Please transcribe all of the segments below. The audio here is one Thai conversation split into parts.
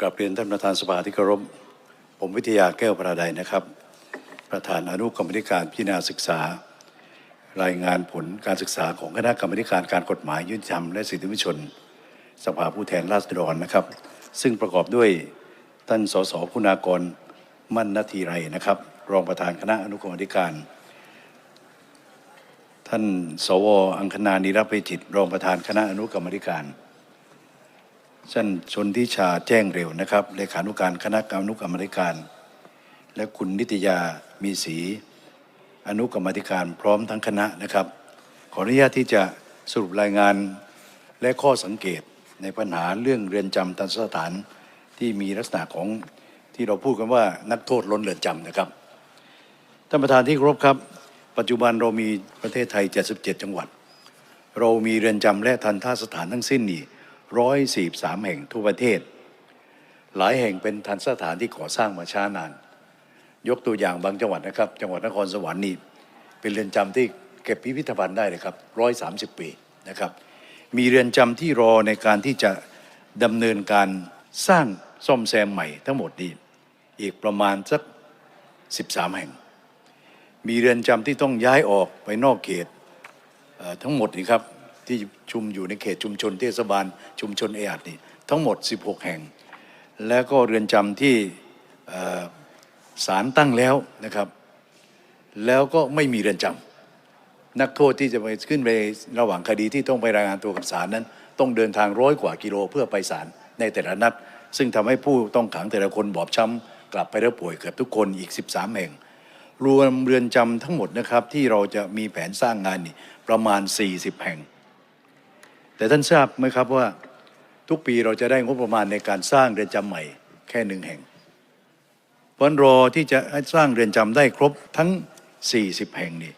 กราบเรียนท่านประธานสภาที่เคารพผมวิทยาแก้วประดายนะครับ ประธานอนุกรรมธิการพิจารณาศึกษา รายงานผลการศึกษาของคณะกรรมการการกฎหมายยุติธรรมและสิทธิมนุษยชน สภาผู้แทนราษฎรนะครับ ซึ่งประกอบด้วยท่านสสคุณากรมั่นนาทีไรนะครับ รองประธานคณะอนุกรรมธิการ ท่านสวอังคณานิรภัยจิตรองประธานคณะอนุกรรมธิการ ท่านชนทิชาแจ้งเร็วนะครับเลขานุการคณะกรรมนุกรรมธิการ และคุณนิตยามีศรีอนุกรรมธิการพร้อมทั้งคณะนะครับ ขออนุญาตที่จะสรุปรายงานและข้อสังเกตในปัญหาเรื่องเรือนจำทันสถานที่มีลักษณะของที่เราพูดกันว่านักโทษล้นเรือนจำนะครับท่านประธานที่เคารพครับ ปัจจุบันเรามีประเทศไทย 77 จังหวัด เรามีเรือนจำและทันท่าสถานทั้งสิ้นนี่ ร้อยสี่สามแห่งทั่วประเทศ หลายแห่งเป็นทันสถานที่ก่อสร้างมาช้านาน ยกตัวอย่างบางจังหวัดนะครับ จังหวัดนครสวรรค์นี่เป็นเรือนจำที่เก็บพิพิธภัณฑ์ได้เลยครับร้อยสามสิบปีนะครับ มีเรือนจำที่รอในการที่จะดำเนินการสร้างซ่อมแซมใหม่ทั้งหมดนี่อีกประมาณสักสิบสามแห่ง มีเรือนจำที่ต้องย้ายออกไปนอกเขตเทั้งหมดนี่ครับ ที่ชุมอยู่ในเขตชุมชนเทศบาลชุมชนเออัดนี่ทั้งหมด 16 แห่ง แล้วก็เรือนจำที่ศาลตั้งแล้วนะครับ แล้วก็ไม่มีเรือนจำนักโทษที่จะไปขึ้นไประหว่างคดีที่ต้องไปรายงานตัวกับศาลนั้น ต้องเดินทางร้อยกว่ากิโลเพื่อไปศาลในแต่ละนัด ซึ่งทำให้ผู้ต้องขังแต่ละคนบอบช้ำกลับไปแล้วป่วยเกือบทุกคนอีก 13 แห่ง รวมเรือนจำทั้งหมดนะครับที่เราจะมีแผนสร้างงานนี่ประมาณ 40 แห่ง แต่ท่านทราบไหมครับว่าทุกปีเราจะได้งบประมาณในการสร้างเรือนจำใหม่แค่หนึ่งแห่ง เพราะรอที่จะสร้างเรือนจำได้ครบทั้ง 40 แห่งนี่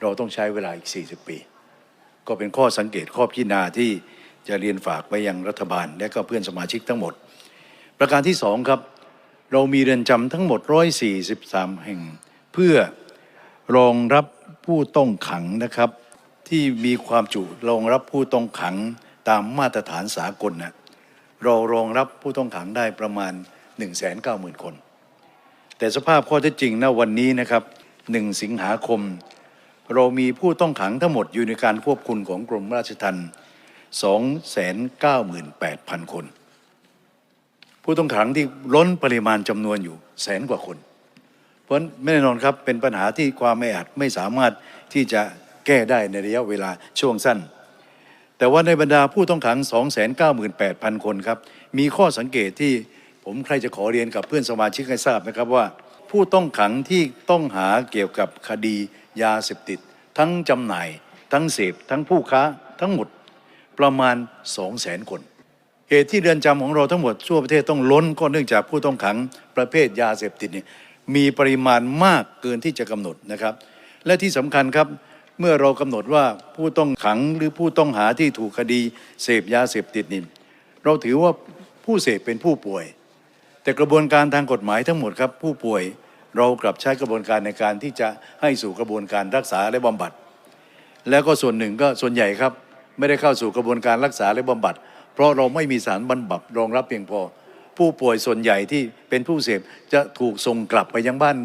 เราต้องใช้เวลาอีก 40 ปี ก็เป็นข้อสังเกตข้อพิจารณาที่จะเรียนฝากไปยังรัฐบาล และก็เพื่อนสมาชิกทั้งหมด ประการที่สองครับ เรามีเรือนจำทั้งหมด 143 แห่ง เพื่อรองรับผู้ต้องขังนะครับ ที่มีความจุรองรับผู้ต้องขังตามมาตรฐานสากลนะเรารองรับผู้ต้องขังได้ประมาณ 190,000 คน แต่สภาพข้อเท็จจริงณวันนี้นะครับ 1 สิงหาคม เรามีผู้ต้องขังทั้งหมดอยู่ในการควบคุมของกรมราชทัณฑ์298,000 คน ผู้ต้องขังที่ล้นปริมาณจำนวนอยู่แสนกว่าคน เพราะฉะนั้นแน่นอนครับเป็นปัญหาที่ความไม่อาจไม่สามารถที่จะ แก้ได้ในระยะเวลาช่วงสั้น แต่ว่าในบรรดาผู้ต้องขัง 298,000 คนครับ มีข้อสังเกตที่ผมใครจะขอเรียนกับเพื่อนสมาชิกให้ทราบนะครับว่า ผู้ต้องขังที่ต้องหาเกี่ยวกับคดียาเสพติด ทั้งจำหน่าย ทั้งเสพทั้งผู้ค้าทั้งหมดประมาณ 200,000 คนเหตุที่เรือนจำของเราทั้งหมดทั่วประเทศต้องล้นก็เนื่องจากผู้ต้องขังประเภทยาเสพติดเนี่ยมีปริมาณมากเกินที่จะกำหนดนะครับ และที่สำคัญครับ เมื่อเรากำหนดว่าผู้ต้องขังหรือผู้ต้องหาที่ถูกคดีเสพยาเสพติดนี่เราถือว่าผู้เสพเป็นผู้ป่วย แต่กระบวนการทางกฎหมายทั้งหมดครับ ผู้ป่วยเรากลับใช้กระบวนการในการที่จะให้สู่กระบวนการรักษาและบำบัด แล้วก็ส่วนหนึ่งก็ส่วนใหญ่ครับ ไม่ได้เข้าสู่กระบวนการรักษาและบำบัด เพราะเราไม่มีสารบำบัดรองรับเพียงพอ ผู้ป่วยส่วนใหญ่ที่เป็นผู้เสพจะถูกส่งกลับไปยังบ้าน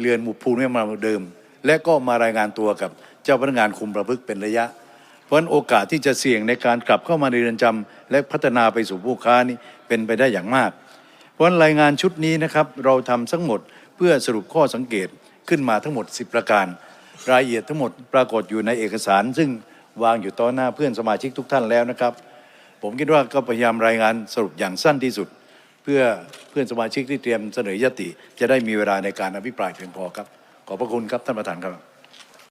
เรือนหมู่ภูมิลำเนาเดิม และก็มารายงานตัวกับเจ้าพนักงานคุมประพฤติเป็นระยะ เพราะฉะนั้นโอกาสที่จะเสี่ยงในการกลับเข้ามาในเรือนจำและพัฒนาไปสู่ผู้ค้านี่เป็นไปได้อย่างมาก เพราะฉะนั้นรายงานชุดนี้นะครับเราทำทั้งหมดเพื่อสรุปข้อสังเกตขึ้นมาทั้งหมด 10 ประการ รายละเอียดทั้งหมดปรากฏอยู่ในเอกสาร ซึ่งวางอยู่ต่อหน้าเพื่อนสมาชิกทุกท่านแล้วนะครับ ผมคิดว่าก็พยายามรายงานสรุปอย่างสั้นที่สุด เพื่อเพื่อนสมาชิกที่เตรียมเสนอยติ จะได้มีเวลาในการอภิปรายเพียงพอครับ ขอบพระคุณครับท่านประธานครับ